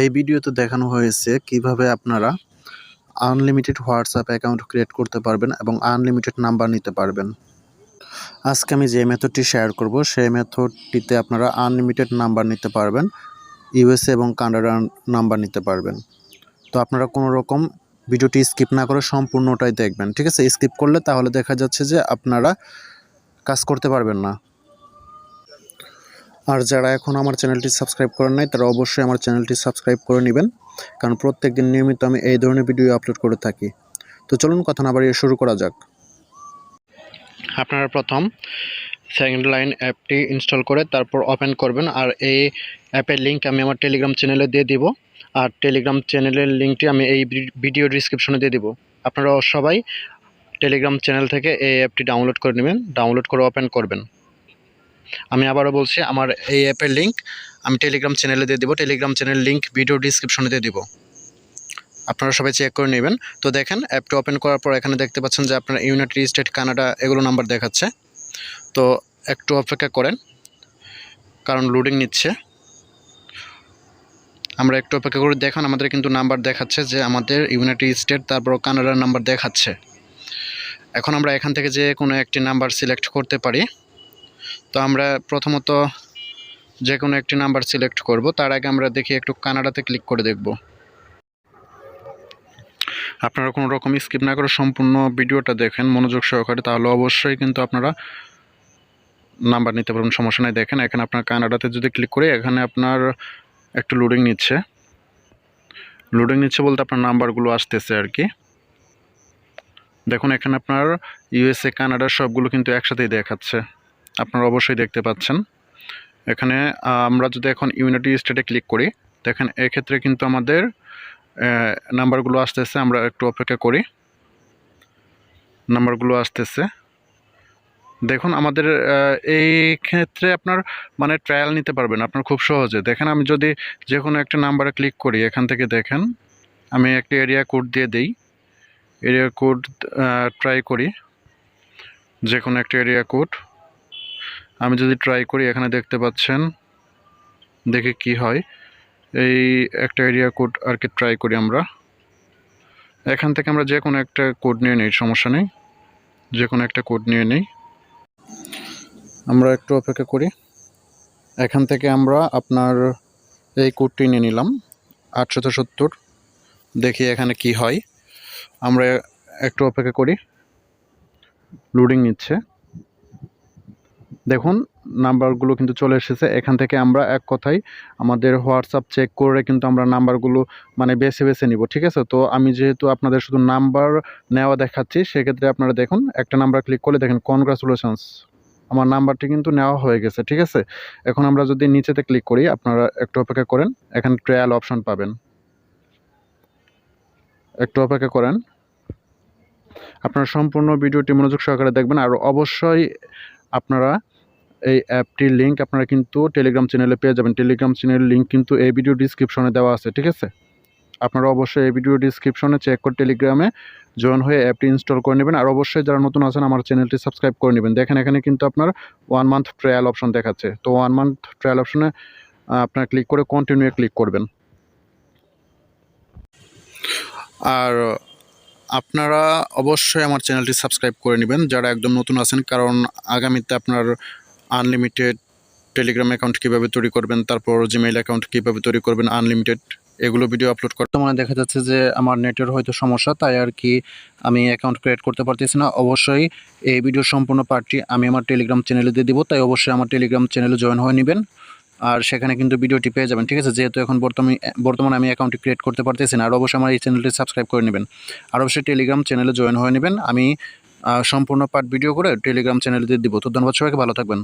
এই ভিডিওতে দেখানো হয়েছে কীভাবে আপনারা আনলিমিটেড হোয়াটসঅ্যাপ অ্যাকাউন্ট ক্রিয়েট করতে পারবেন এবং আনলিমিটেড নাম্বার নিতে পারবেন। আজকে আমি যে মেথডটি শেয়ার করব, সেই মেথডটিতে আপনারা আনলিমিটেড নাম্বার নিতে পারবেন ইউএসএ এবং কানাডার নাম্বার নিতে পারবেন। তো আপনারা কোনো রকম ভিডিওটি স্কিপ না করে সম্পূর্ণটাই দেখবেন, ঠিক আছে? স্কিপ করলে তাহলে দেখা যাচ্ছে যে আপনারা কাজ করতে পারবেন না। আর যারা এখন আমার চ্যানেলটি সাবস্ক্রাইব করেন নাই, তারা অবশ্যই আমার চ্যানেলটি সাবস্ক্রাইব করে নেবেন, কারণ প্রত্যেক দিন নিয়মিত আমি এই ধরনের ভিডিও আপলোড করে থাকি। তো চলুন কথা না বাড়িয়ে শুরু করা যাক। আপনারা প্রথম সেকেন্ড লাইন অ্যাপটি ইনস্টল করে তারপর ওপেন করবেন, আর এই অ্যাপের লিঙ্ক আমি আমার টেলিগ্রাম চ্যানেলে দিয়ে দিব, আর টেলিগ্রাম চ্যানেলের লিঙ্কটি আমি এই ভিডিও ডিসক্রিপশনে দিয়ে দিব। আপনারা সবাই টেলিগ্রাম চ্যানেল থেকে এই অ্যাপটি ডাউনলোড করে নেবেন ডাউনলোড করে ওপেন করবেন। আমি আবারও বলছি, আমার এই অ্যাপের লিঙ্ক আমি টেলিগ্রাম চ্যানেলে দিয়ে দেবো। টেলিগ্রাম চ্যানেল লিঙ্ক ভিডিও ডিসক্রিপশনে দিয়ে দিব। আপনারা সবাই চেক করে নেবেন। তো দেখেন অ্যাপটা ওপেন করার পর এখানে দেখতে পাচ্ছেন যে আপনার ইউনাইটেড স্টেট কানাডা এগুলো নাম্বার দেখাচ্ছে। তো একটু অপেক্ষা করেন, কারণ লোডিং নিচ্ছে। আমরা একটু অপেক্ষা করে দেখুন, আমাদের কিন্তু নাম্বার দেখাচ্ছে যে আমাদের ইউনাইটেড স্টেট তারপর কানাডার নাম্বার দেখাচ্ছে। এখন আমরা এখান থেকে যে কোনো একটি নাম্বার সিলেক্ট করতে পারি। তো আমরা প্রথমত যে কোনো একটি নাম্বার সিলেক্ট করব। তার আগে আমরা দেখি একটু কানাডাতে ক্লিক করে দেখব। আপনারা কোনো রকম স্কিপ না করে সম্পূর্ণ ভিডিওটা দেখেন, মনোযোগ সহকারে, তাহলে অবশ্যই কিন্তু আপনারা নাম্বার নিতে পারবেন, সমস্যা নাই। দেখেন, এখানে আপনার কানাডাতে যদি ক্লিক করি, এখানে আপনার একটু লোডিং নিচ্ছে। লোডিং নিচ্ছে বলতে আপনার নাম্বারগুলো আসতেছে আর কি। দেখুন, এখানে আপনার ইউএসএ কানাডার সবগুলো কিন্তু একসাথেই দেখাচ্ছে। আপনারা অবশ্যই দেখতে পাচ্ছেন। এখানে আমরা যদি এখন ইউনিটি স্টেটে ক্লিক করি, দেখেন এক্ষেত্রে কিন্তু আমাদের নাম্বারগুলো আসতেছে, আমরা একটু অপেক্ষা করি। নাম্বারগুলো আসতেছে। দেখুন, আমাদের এই ক্ষেত্রে আপনার মানে ট্রায়াল নিতে পারবেন, আপনার খুব সহজে। দেখেন, আমি যদি যে কোনো একটা নাম্বারে ক্লিক করি, এখান থেকে দেখেন, আমি একটা এরিয়া কোড দিয়ে দিই। এরিয়া কোড ট্রাই করি। যে কোনো একটা এরিয়া কোড আমি যদি ট্রাই করি, এখানে দেখতে পাচ্ছেন, দেখে কি হয়। এই একটা এরিয়া কোড আর কি ট্রাই করি আমরা। এখান থেকে আমরা যে কোনো একটা কোড নিয়ে নিই, সমস্যা নেই। যে কোনো একটা কোড নিয়ে নিই। আমরা একটু অপেক্ষা করি। এখান থেকে আমরা আপনার এই কোডটি নিয়ে নিলাম, আটশত সত্তর। দেখি এখানে কি হয়। আমরা একটু অপেক্ষা করি। লোডিং নিচ্ছে। দেখুন, নাম্বারগুলো কিন্তু চলে এসেছে। এখান থেকে আমরা এক কথায় আমাদের হোয়াটসঅ্যাপ চেক করে কিন্তু আমরা নাম্বারগুলো মানে বেছে বেছে নিব, ঠিক আছে? তো আমি যেহেতু আপনাদের শুধু নাম্বার নেওয়া দেখাচ্ছি, সেক্ষেত্রে আপনারা দেখুন, একটা নাম্বার ক্লিক করলে দেখেন কনগ্রাচুলেশনস আমার নাম্বারটি কিন্তু নেওয়া হয়ে গেছে, ঠিক আছে? এখন আমরা যদি নিচেতে ক্লিক করি, আপনারা একটু অপেক্ষা করেন, এখানে ট্রায়াল অপশন পাবেন। একটু অপেক্ষা করেন। আপনারা সম্পূর্ণ ভিডিওটি মনোযোগ সহকারে দেখবেন, আর অবশ্যই আপনারা এই অ্যাপটির লিঙ্ক আপনারা কিন্তু টেলিগ্রাম চ্যানেলে পেয়ে যাবেন। টেলিগ্রাম চ্যানেলের লিঙ্ক কিন্তু এই ভিডিও ডিসক্রিপশনে দেওয়া আছে, ঠিক আছে? আপনারা অবশ্যই এই ভিডিও ডিসক্রিপশনে চেক করে টেলিগ্রামে জয়েন হয়ে অ্যাপটি ইনস্টল করে নেবেন। আর অবশ্যই যারা নতুন আছেন, আমার চ্যানেলটি সাবস্ক্রাইব করে নেবেন। দেখেন, এখানে কিন্তু আপনার ওয়ান মান্থ ট্রায়াল অপশন দেখাচ্ছে। তো ওয়ান মান্থ ট্রায়াল অপশনে আপনার ক্লিক করে কন্টিনিউ ক্লিক করবেন। আর আপনারা অবশ্যই আমার চ্যানেলটি সাবস্ক্রাইব করে নেবেন। যারা একদম নতুন আছেন, কারণ আগামীতে আপনার আনলিমিটেড টেলিগ্রাম অ্যাকাউন্ট কীভাবে তৈরি করবেন, তারপর জিমেইল অ্যাকাউন্ট কীভাবে তৈরি করবেন আনলিমিটেড এগুলো ভিডিও আপলোড করতে মানে দেখা যাচ্ছে যে আমার নেটের হয়তো সমস্যা, তাই আর কি আমি অ্যাকাউন্ট ক্রিয়েট করতে পারতেছি না। অবশ্যই এই ভিডিও সম্পূর্ণ পার্টটি আমি আমার টেলিগ্রাম চ্যানেলে দিয়ে দিব, তাই অবশ্যই আমার টেলিগ্রাম চ্যানেলে জয়েন হয়ে নেবেন। আর সেখানে কিন্তু ভিডিওটি পেয়ে যাবেন, ঠিক আছে? যেহেতু এখন বর্তমানে বর্তমানে আমি অ্যাকাউন্টটি ক্রিয়েট করতে পারতেছি না, আর অবশ্যই আমার এই চ্যানেলটি সাবস্ক্রাইব করে নেবেন। আর অবশ্যই টেলিগ্রাম চ্যানেলে জয়েন হয়ে নেবেন। আমি সম্পূর্ণ পার্ট ভিডিও করে টেলিগ্রাম চ্যানেলে দিয়ে দিব। তো ধন্যবাদ সবাইকে, ভালো থাকবেন।